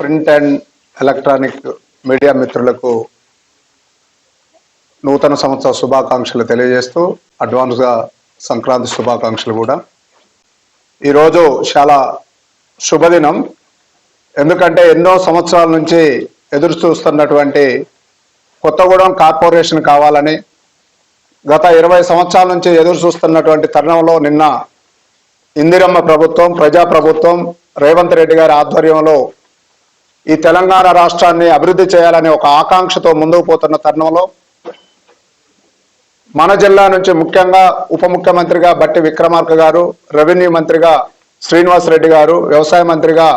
Print and electronic media మిత్రులకు నూతన సంవత్సర శుభాకాంక్షలు తెలియజేస్తూ అడ్వాన్స్గా సంక్రాంతి శుభాకాంక్షలు కూడా. ఈరోజు చాలా శుభదినం. ఎందుకంటే ఎన్నో సంవత్సరాల నుంచి ఎదురు చూస్తున్నటువంటి కొత్తగూడెం కార్పొరేషన్ కావాలని గత ఇరవై సంవత్సరాల నుంచి ఎదురు చూస్తున్నటువంటి తరుణంలో నిన్న ఇందిరమ్మ ప్రభుత్వం ప్రజా ప్రభుత్వం రేవంత్ రెడ్డి గారి ఆధ్వర్యంలో ఈ తెలంగాణ రాష్ట్రాన్ని అభివృద్ధి చేయాలనే ఒక ఆకాంక్షతో ముందుకు పోతున్న తరుణంలో మన జిల్లా నుంచి ముఖ్యంగా ఉప ముఖ్యమంత్రిగా బట్టి విక్రమార్క గారు రెవెన్యూ మంత్రిగా శ్రీనివాస్ రెడ్డి గారు వ్యవసాయ మంత్రిగా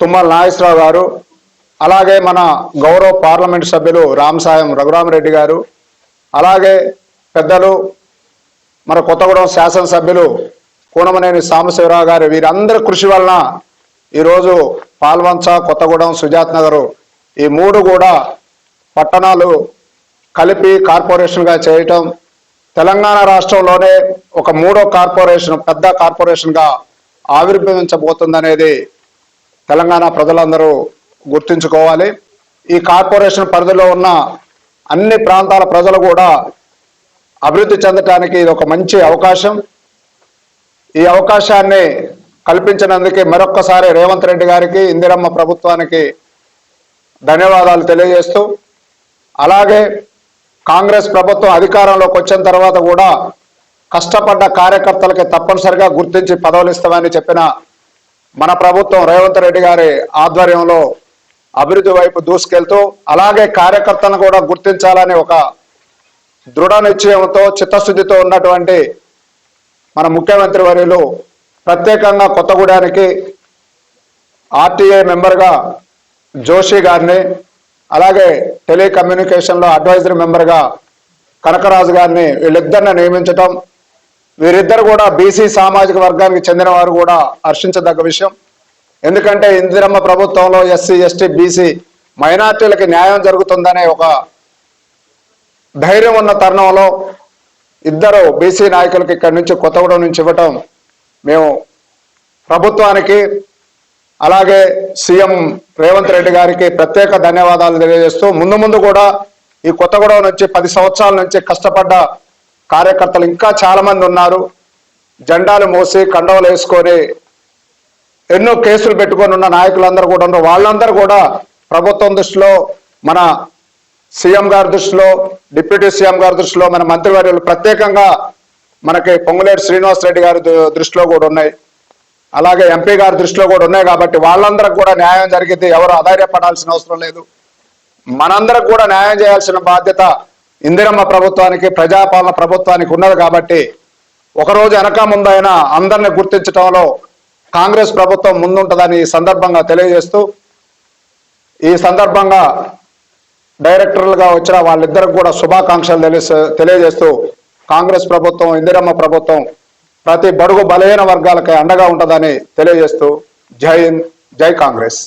తుమ్మల నాగేశ్వరరావు గారు అలాగే మన గౌరవ పార్లమెంట్ సభ్యులు రామసాయం రఘురామరెడ్డి గారు అలాగే పెద్దలు మన కొత్తగూడెం శాసనసభ్యులు కూనమనేని సాంబశివరావు గారు వీరందరి కృషి వలన ఈరోజు పాల్వంచ కొత్తగూడెం సుజాత్ నగర్ ఈ మూడు కూడా పట్టణాలు కలిపి కార్పొరేషన్గా చేయటం తెలంగాణ రాష్ట్రంలోనే ఒక మూడో కార్పొరేషన్ పెద్ద కార్పొరేషన్గా ఆవిర్భవించబోతుందనేది తెలంగాణ ప్రజలందరూ గుర్తుంచుకోవాలి. ఈ కార్పొరేషన్ పరిధిలో ఉన్న అన్ని ప్రాంతాల ప్రజలు కూడా అభివృద్ధి చెందటానికి ఇది ఒక మంచి అవకాశం. ఈ అవకాశాన్ని కల్పించినందుకే మరొక్కసారి రేవంత్ రెడ్డి గారికి ఇందిరమ్మ ప్రభుత్వానికి ధన్యవాదాలు తెలియజేస్తూ అలాగే కాంగ్రెస్ ప్రభుత్వం అధికారంలోకి వచ్చిన తర్వాత కూడా కష్టపడ్డ కార్యకర్తలకి తప్పనిసరిగా గుర్తించి పదవులు ఇస్తామని చెప్పిన మన ప్రభుత్వం రేవంత్ రెడ్డి గారి ఆధ్వర్యంలో అభివృద్ధి వైపు దూసుకెళ్తూ అలాగే కార్యకర్తలను కూడా గుర్తించాలని ఒక దృఢ నిశ్చయంతో చిత్తశుద్ధితో ఉన్నటువంటి మన ముఖ్యమంత్రి వర్యులు ప్రత్యేకంగా కొత్తగూడానికి ఆర్టీఏ మెంబర్గా జోషి గారిని అలాగే టెలికమ్యూనికేషన్లో అడ్వైజరీ మెంబర్గా కనకరాజు గారిని వీళ్ళిద్దరిని నియమించటం వీరిద్దరు కూడా బీసీ సామాజిక వర్గానికి చెందిన వారు కూడా హర్షించదగ్గ విషయం. ఎందుకంటే ఇందిరమ్మ ప్రభుత్వంలో ఎస్సీ ఎస్టీ బీసీ మైనార్టీలకి న్యాయం జరుగుతుందనే ఒక ధైర్యం ఉన్న తరుణంలో ఇద్దరు బీసీ నాయకులకి ఇక్కడి నుంచి కొత్తగూడెం నుంచి ఇవ్వటం మేము ప్రభుత్వానికి అలాగే సీఎం రేవంత్ రెడ్డి గారికి ప్రత్యేక ధన్యవాదాలు తెలియజేస్తూ ముందు ముందు కూడా ఈ కొత్తగూడెం నుంచి పది సంవత్సరాల నుంచి కష్టపడ్డ కార్యకర్తలు ఇంకా చాలా మంది ఉన్నారు. జెండాలు మోసి కండవలు వేసుకొని ఎన్నో కేసులు పెట్టుకొని ఉన్న నాయకులందరూ కూడా ఉన్నారు. వాళ్ళందరూ కూడా ప్రభుత్వం దృష్టిలో మన సీఎం గారి దృష్టిలో డిప్యూటీ సీఎం గారి దృష్టిలో మన మంత్రివర్యులు ప్రత్యేకంగా మనకి పొంగులేటి శ్రీనివాస్ రెడ్డి గారి దృష్టిలో కూడా ఉన్నాయి. అలాగే ఎంపీ గారి దృష్టిలో కూడా ఉన్నాయి కాబట్టి వాళ్ళందరికి కూడా న్యాయం జరిగితే ఎవరు అధైర్యపడాల్సిన అవసరం లేదు. మనందరికి కూడా న్యాయం చేయాల్సిన బాధ్యత ఇందిరమ్మ ప్రభుత్వానికి ప్రజాపాలన ప్రభుత్వానికి ఉన్నది కాబట్టి ఒకరోజు వెనక ముందైనా అందరిని గుర్తించడంలో కాంగ్రెస్ ప్రభుత్వం ముందుంటుందని ఈ సందర్భంగా తెలియజేస్తూ ఈ సందర్భంగా డైరెక్టర్లుగా వచ్చిన వాళ్ళిద్దరికి కూడా శుభాకాంక్షలు తెలియజేస్తూ కాంగ్రెస్ ప్రభుత్వం ఇందిరమ్మ ప్రభుత్వం ప్రతి బడుగు బలహీన వర్గాలకి అండగా ఉంటుందని తెలియజేస్తూ జై హింద్ జై కాంగ్రెస్.